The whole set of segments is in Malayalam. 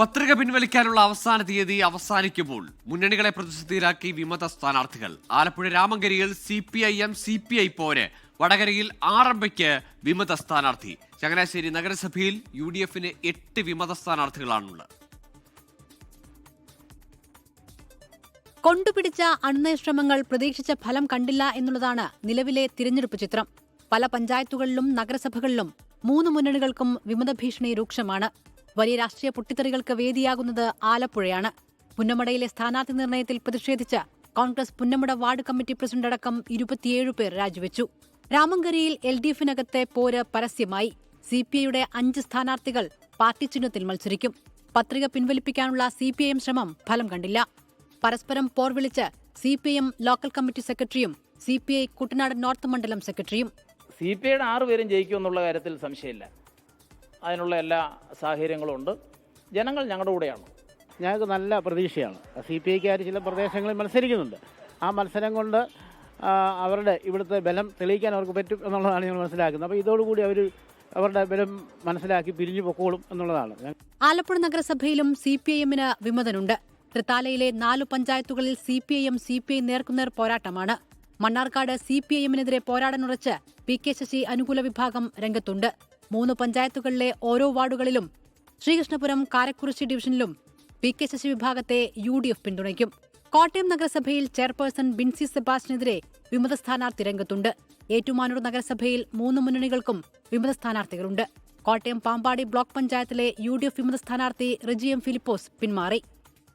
പത്രിക പിൻവലിക്കാനുള്ള അവസാന തീയതി അവസാനിക്കുമ്പോൾ മുന്നണികളെ പ്രതിസന്ധിയിലാക്കി വിമത സ്ഥാനാർത്ഥികൾ. Alappuzha രാമങ്കരിയിൽ C P I M C P I പോര് വടകരയിൽ ആറമ്പയ്ക്ക് വിമത സ്ഥാനാർത്ഥി. ചങ്ങനാശ്ശേരി നഗരസഭയിൽ യു ഡി എഫിന് എട്ട് വിമത സ്ഥാനാർത്ഥികളാണുള്ളത്. കൊണ്ടുപിടിച്ച അണുനയ ശ്രമങ്ങൾ പ്രതീക്ഷിച്ച ഫലം കണ്ടില്ല എന്നുള്ളതാണ് നിലവിലെ തിരഞ്ഞെടുപ്പ് ചിത്രം. പല പഞ്ചായത്തുകളിലും നഗരസഭകളിലും മൂന്ന് മുന്നണികൾക്കും വിമത ഭീഷണി രൂക്ഷമാണ്. വലിയ രാഷ്ട്രീയ പൊട്ടിത്തെറികൾക്ക് വേദിയാകുന്നത് ആലപ്പുഴയാണ്. പുന്നമടയിലെ സ്ഥാനാർത്ഥി നിർണയത്തിൽ പ്രതിഷേധിച്ച് Congress Punnamada ward committee president അടക്കം ഇരുപത്തിയേഴ് പേർ രാജിവെച്ചു. രാമങ്കരിയിൽ എൽ ഡി എഫിനകത്തെ പോര് പരസ്യമായി. സി പി ഐയുടെ അഞ്ച് സ്ഥാനാർത്ഥികൾ പാർട്ടി ചിഹ്നത്തിൽ മത്സരിക്കും. പത്രിക പിൻവലിപ്പിക്കാനുള്ള സി പി ഐ എം ശ്രമം ഫലം കണ്ടില്ല. പരസ്പരം പോർ വിളിച്ച് C P M local committee സെക്രട്ടറിയും C P I Kuttanad north മണ്ഡലം സെക്രട്ടറിയും. സി പി ഐയുടെ ആറുപേരും ജയിക്കുമെന്നുള്ള കാര്യത്തിൽ സംശയമില്ല. അതിനുള്ള എല്ലാ സാഹചര്യങ്ങളും ഉണ്ട്. ജനങ്ങൾ ഞങ്ങളുടെ കൂടെയാണ്. ഞങ്ങൾക്ക് നല്ല പ്രതീക്ഷയാണ്. സി പി ഐക്കാർ ചില പ്രദേശങ്ങളിൽ മത്സരിക്കുന്നുണ്ട്. ആ മത്സരം കൊണ്ട് അവരുടെ ഇവിടുത്തെ ബലം തെളിയിക്കാൻ അവർക്ക് പറ്റും എന്നുള്ളതാണ് ഞങ്ങൾ മനസ്സിലാക്കുന്നത്. അപ്പോൾ ഇതോടുകൂടി അവർ അവരുടെ ബലം മനസ്സിലാക്കി പിരിഞ്ഞു പൊക്കോളും എന്നുള്ളതാണ്. ആലപ്പുഴ നഗരസഭയിലും സി പി ഐ എമ്മിന് വിമതനുണ്ട്. തൃത്താലയിലെ നാലു പഞ്ചായത്തുകളിൽ C P I M C P I നേർക്കുനേർ പോരാട്ടമാണ്. മണ്ണാർക്കാട് സി പി ഐ എമ്മിനെതിരെ പോരാടാനുറച്ച് പി കെ ശശി അനുകൂല വിഭാഗം രംഗത്തുണ്ട്. മൂന്ന് പഞ്ചായത്തുകളിലെ ഓരോ വാർഡുകളിലും ശ്രീകൃഷ്ണപുരം കാരക്കുറിശ്ശി ഡിവിഷനിലും പി കെ ശശി വിഭാഗത്തെ യു ഡി എഫ് പിന്തുണയ്ക്കും. കോട്ടയം നഗരസഭയിൽ ചെയർപേഴ്സൺ ബിൻസി സെബാസ്റ്റിനെതിരെ വിമത സ്ഥാനാർത്ഥി രംഗത്തുണ്ട്. ഏറ്റുമാനൂർ നഗരസഭയിൽ മൂന്ന് മുന്നണികൾക്കും വിമത സ്ഥാനാർത്ഥികളുണ്ട്. കോട്ടയം പാമ്പാടി ബ്ലോക്ക് പഞ്ചായത്തിലെ യു ഡി എഫ് വിമത സ്ഥാനാർത്ഥി റിജി എം ഫിലിപ്പോസ് പിന്മാറി.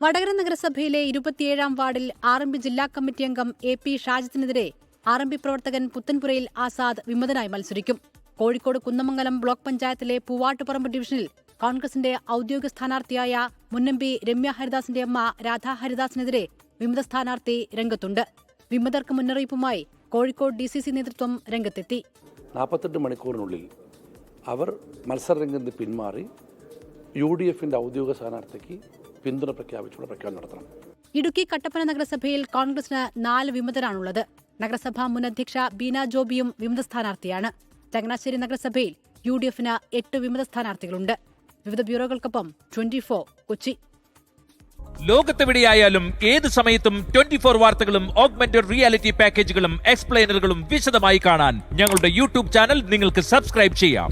വടകര നഗരസഭയിലെ ഇരുപത്തിയേഴാം വാർഡിൽ ആർ ജില്ലാ കമ്മിറ്റി അംഗം എ പി ഷാജിത്തിനെതിരെ ആർ പ്രവർത്തകൻ പുത്തൻപുരയിൽ ആസാദ് വിമതനായി മത്സരിക്കും. കോഴിക്കോട് കുന്നമംഗലം ബ്ലോക്ക് പഞ്ചായത്തിലെ പൂവാട്ടുപറമ്പ് ഡിവിഷനിൽ കോൺഗ്രസിന്റെ ഔദ്യോഗിക സ്ഥാനാർത്ഥിയായ മുന്നമ്പി രമ്യ ഹരിദാസിന്റെ അമ്മ രാധാ ഹരിദാസിനെതിരെ വിമത സ്ഥാനാർത്ഥി രംഗത്തുണ്ട്. വിമതർക്ക് മുന്നറിയിപ്പുമായി കോഴിക്കോട് ഡി സി സി നേതൃത്വം രംഗത്തെത്തി. നാൽപ്പത്തെട്ട് മണിക്കൂറിനുള്ളിൽ അവർ മത്സരരംഗത്ത് പിന്മാറി യു ഡി എഫിന്റെ ഔദ്യോഗിക സ്ഥാനാർത്ഥിക്ക് പിന്തുണ പ്രഖ്യാപിച്ചുള്ള പ്രഖ്യാപനം നടത്തണം. ഇടുക്കി കട്ടപ്പന നഗരസഭയിൽ കോൺഗ്രസിന് നാല് വിമതരാണുള്ളത്. നഗരസഭാ മുൻ അധ്യക്ഷ ബീന ജോബിയും വിമത സ്ഥാനാർത്ഥിയാണ്. ചങ്ങനാശ്ശേരി നഗരസഭയിൽ യു ഡി എഫിന് എട്ട് വിമത സ്ഥാനാർത്ഥികളുണ്ട്. വിവിധ ബ്യൂറോകൾക്കൊപ്പം ട്വന്റി ഫോർ കൊച്ചി. ലോകത്തെവിടെയായാലും ഏത് സമയത്തും ട്വന്റി ഫോർ വാർത്തകളും ഓഗ്മെന്റഡ് റിയാലിറ്റി പാക്കേജുകളും എക്സ്പ്ലെയിനറുകളും വിശദമായി കാണാൻ ഞങ്ങളുടെ യൂട്യൂബ് ചാനൽ നിങ്ങൾക്ക് സബ്സ്ക്രൈബ് ചെയ്യാം.